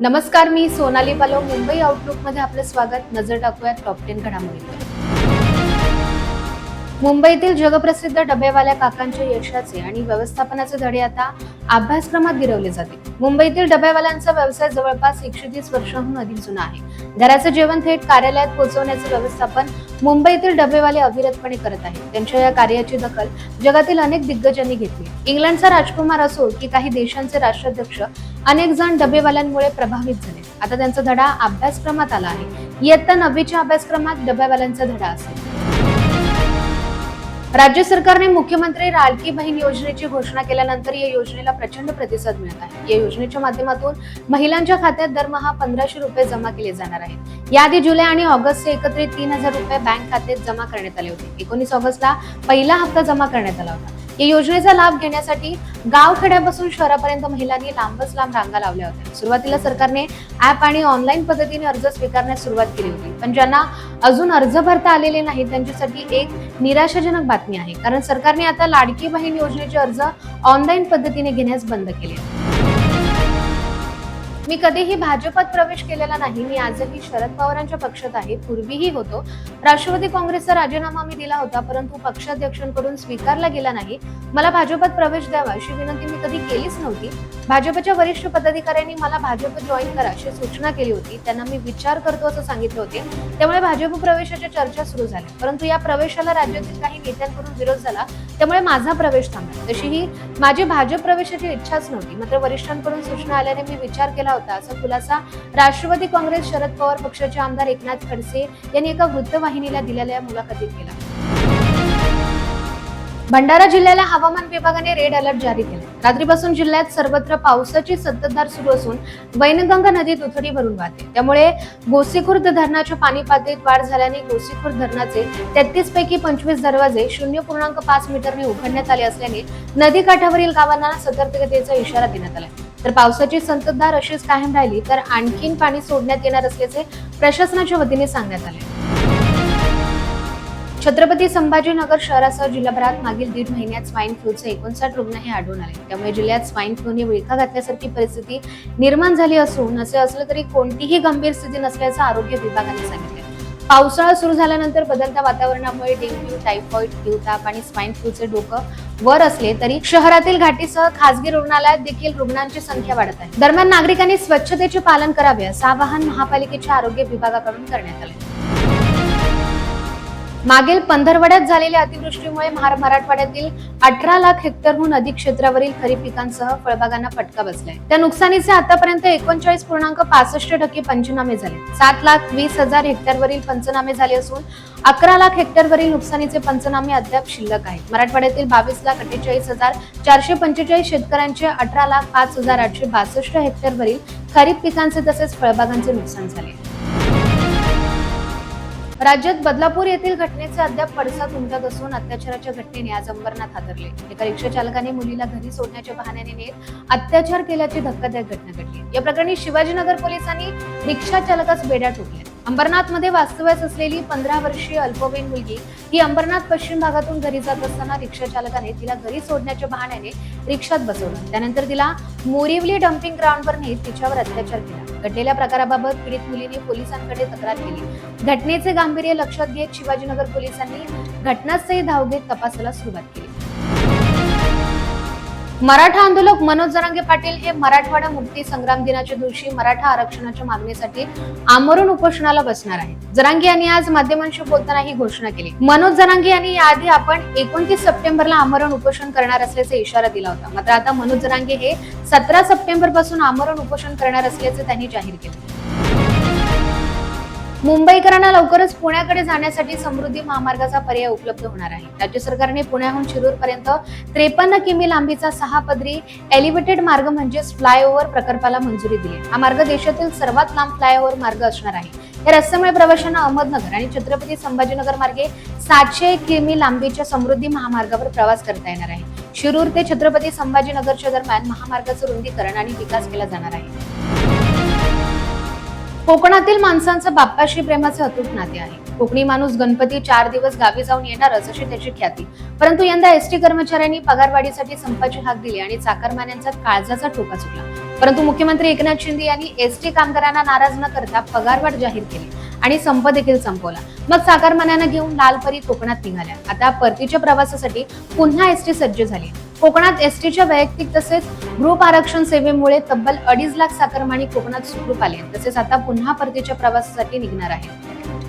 नमस्कार मी सोनाली पालो. मुंबई आउटलुकमध्ये आपलं स्वागत. नजर टाकूयात टॉप टेन घडामोडीवर मुंबईतील जगप्रसिद्ध डबेवाल्या काकांच्या यशाचे आणि व्यवस्थापनाचे धडे आता अभ्यासक्रमात गिरवले जाते मुंबईतील डबेवाल्यांचा व्यवसाय जवळपास एकशे तीस वर्षांहून अधिक जुना आहे. घराचं जेवण थेट कार्यालयात पोहोचवण्याचे व्यवस्थापन मुंबईतील डबेवाले अविरतपणे करत आहेत. त्यांच्या या कार्याची दखल जगातील अनेक दिग्गजांनी घेतली. इंग्लंडचा राजकुमार असो की काही देशांचे राष्ट्राध्यक्ष अनेक जण डबेवाल्यांमुळे प्रभावित झाले. आता त्यांचा धडा अभ्यासक्रमात आला आहे. इयत्ता नववीच्या अभ्यासक्रमात डबेवाल्यांचा धडा असेल. राज्य सरकारने मुख्यमंत्री लाडकी बहीण योजनेची घोषणा केल्यानंतर या योजनेला प्रचंड प्रतिसाद मिळत आहे. या योजनेच्या माध्यमातून महिलांच्या खात्यात दरमहा पंधराशे रुपये जमा केले जाणार आहेत. याआधी जुलै आणि ऑगस्टचे एकत्रित तीन हजार रुपये बँक खात्यात जमा करण्यात आले होते. एकोणीस ऑगस्टला पहिला हप्ता जमा करण्यात आला होता. या योजनेचा लाभ घेण्यासाठी गावखेड्यापासून शहरापर्यंत महिलांनी लांबच लांब रांगा लावल्या होत्या. सुरुवातीला सरकारने ऍप आणि ऑनलाईन पद्धतीने अर्ज स्वीकारण्यास सुरुवात केली होती. पण ज्यांना अजून अर्ज भरता आलेले नाही त्यांच्यासाठी एक निराशाजनक बातमी आहे. कारण सरकारने आता लाडकी बहीण योजनेचे अर्ज ऑनलाईन पद्धतीने घेण्यास बंद केले मी कधीही भाजपात प्रवेश केलेला नाही मी आजही शरद पवारांच्या पक्षात आहे पूर्वीही होतो. राष्ट्रवादी काँग्रेसचा राजीनामा मी दिला होता परंतु पक्षाध्यक्षांकडून स्वीकारला गेला नाही. मला भाजपात प्रवेश द्यावा अशी विनंती मी कधी केलीच नव्हती. भाजपच्या वरिष्ठ पदाधिकाऱ्यांनी मला भाजप जॉईन करा अशी सूचना केली होती. त्यांना मी विचार करतो असं सांगितले होते. त्यामुळे भाजप प्रवेशाच्या चर्चा सुरू झाल्या. परंतु या प्रवेशाला राज्यातील काही नेत्यांकडून विरोध झाला. त्यामुळे माझा प्रवेश थांबला. तशीही माझी भाजप प्रवेशाची इच्छाच नव्हती. मात्र वरिष्ठांकडून सूचना आल्याने मी विचार केला होता. असा खुलासा राष्ट्रवादी काँग्रेस शरद पवार पक्षाचे आमदार एकनाथ खडसे यांनी एका वृत्तवाहिनीला दिलेल्या मुलाखतीत केला. भंडारा जिल्ह्याला हवामान विभागाने रेड अलर्ट जारी केले. रात्रीपासून जिल्ह्यात सर्वत्र पावसाची संततधार सुरू असून वैनगंगा नदी दुथडी भरून वाहते. त्यामुळे गोसीखुर्द धरणाच्या पाणी पातळीत वाढ झाल्याने गोसीखुर्द धरणाचे तेहतीस पैकी पंचवीस दरवाजे शून्य पूर्णांक पाच मीटरने उघडण्यात आले असल्याने नदी काठावरील गावांना सतर्कतेचा इशारा देण्यात आला. तर पावसाची संततधार अशीच कायम राहिली तर आणखीन पाणी सोडण्यात येणार असल्याचे प्रशासनाच्या वतीने सांगण्यात आले. छत्रपती संभाजीनगर शहरासह जिल्हाभरात मागील दीड महिन्यात स्वाईन फ्लूचे एकोणसाठ रुग्ण हे आढळून आले. त्यामुळे जिल्ह्यात स्वाईन फ्लूने विळखा घातल्यासारखी परिस्थिती निर्माण झाली असून असे असलं तरी कोणतीही गंभीर स्थिती नसल्याचं आरोग्य विभागाने सांगितले. पावसाळा सुरू झाल्यानंतर बदलत्या वातावरणामुळे डेंग्यू टायफॉइड हिवताप आणि स्वाईन फ्लूचे डोकं वर असले तरी शहरातील घाटीसह खासगी रुग्णालयात देखील रुग्णांची संख्या वाढत आहे. दरम्यान नागरिकांनी स्वच्छतेचे पालन करावे असं आवाहन महापालिकेच्या आरोग्य विभागाकडून करण्यात आले मागील पंधरवड्यात झालेल्या अतिवृष्टीमुळे महार मराठवाड्यातील अठरा लाख हेक्टरहून अधिक क्षेत्रावरील खरीप पिकांसह फळबागांना फटका बसलाय. त्या नुकसानीचे आतापर्यंत एकोणचाळीस पूर्णांक पासष्ट टक्के पंचनामे झाले. सात लाख वीस हजार हेक्टरवरील पंचनामे झाले असून अकरा लाख हेक्टरवरील नुकसानीचे पंचनामे अद्याप शिल्लक आहेत. मराठवाड्यातील बावीस लाख अठ्ठेचाळीस हजार चारशे पंचेचाळीस शेतकऱ्यांचे अठरा लाख पाच हजार आठशे बासष्ट हेक्टरवरील खरीप पिकांचे तसेच फळबागांचे नुकसान झाले. राज्यात बदलापूर येथील घटनेचे अद्याप पडसाद उमटत असून अत्याचाराच्या घटनेने आज अंबरनाथ हादरले. एका रिक्षा चालकाने मुलीला घरी सोडण्याच्या बहाण्याने नेत अत्याचार केल्याची धक्कादायक घटना घडली. या प्रकरणी शिवाजीनगर पोलिसांनी रिक्षा चालकास बेड्या ठोकल्या. अंबरनाथमध्ये वास्तव्यास असलेली पंधरा वर्षीय अल्पवयीन मुलगी ही अंबरनाथ पश्चिम भागातून घरी जात असताना रिक्षा चालकाने तिला घरी सोडण्याच्या बहाण्याने रिक्षात बसवलं. त्यानंतर तिला मोरिवली डम्पिंग ग्राउंडवर नेत तिच्यावर अत्याचार केला. घडलेल्या प्रकाराबाबत पीडित मुलीने पोलिसांकडे तक्रार केली. घटनेचे गांभीर्य लक्षात घेत शिवाजीनगर पोलिसांनी घटनास्थळी धाव घेत तपासाला सुरुवात केली. मराठा आंदोलक मनोज जरांगे पाटील हे मराठवाडा मुक्ती संग्राम दिनाच्या दिवशी मराठा आरक्षणाच्या मागणीसाठी आमरण उपोषणाला बसणार आहेत. जरांगे यांनी आज माध्यमांशी बोलताना ही घोषणा केली. मनोज जरांगे यांनी याआधी आपण एकोणतीस सप्टेंबरला आमरण उपोषण करणार असल्याचा इशारा दिला होता. मात्र आता मनोज जरांगे हे सतरा सप्टेंबरपासून आमरण उपोषण करणार असल्याचे त्यांनी जाहीर केले. मुंबईकरांना लवकरच पुण्याकडे जाण्यासाठी समृद्धी महामार्गाचा पर्याय उपलब्ध होणार आहे. राज्य सरकारने पुण्याहून शिरूर पर्यंत त्रेपन्न किमी लांबीचा सहा पदरी एलिव्हेटेड मार्ग म्हणजेच फ्लायओव्हर प्रकल्पाला मंजुरी दिली. हा मार्ग देशातील सर्वात लांब फ्लायओव्हर मार्ग असणार आहे. या रस्त्यामुळे प्रवाशांना अहमदनगर आणि छत्रपती संभाजीनगर मार्गे सातशे किमी लांबीच्या समृद्धी महामार्गावर प्रवास करता येणार आहे. शिरूर ते छत्रपती संभाजीनगरच्या दरम्यान महामार्गाचं रुंदीकरण आणि विकास केला जाणार आहे. कोकणातील माणसांचं बाप्पाशी प्रेमाचे अतूट नाते आहे. कोकणी माणूस गणपती चार दिवस गावी जाऊन येणारच अशी त्याची ख्याती. परंतु यंदा एसटी कर्मचाऱ्यांनी पगारवाढीसाठी संपाची हाक दिली आणि चाकरमान्यांचा काळजाचा ठोका चुकला. परंतु मुख्यमंत्री एकनाथ शिंदे यांनी एसटी कामगारांना नाराज न करता पगारवाढ जाहीर केली आणि संप देखील संपवला. मग चाकरमान्यांना घेऊन लालपरी कोकणात निघाल्या. आता परतीच्या प्रवासासाठी पुन्हा एसटी सज्ज झाली. कोकणात एसटीच्या वैयक्तिक तसेच ग्रुप आरक्षण सेवेमुळे तब्बल अडीच लाख चाकरमानी कोकणात सुखरूप आले तसेच आता पुन्हा परतीच्या प्रवासासाठी निघणार आहे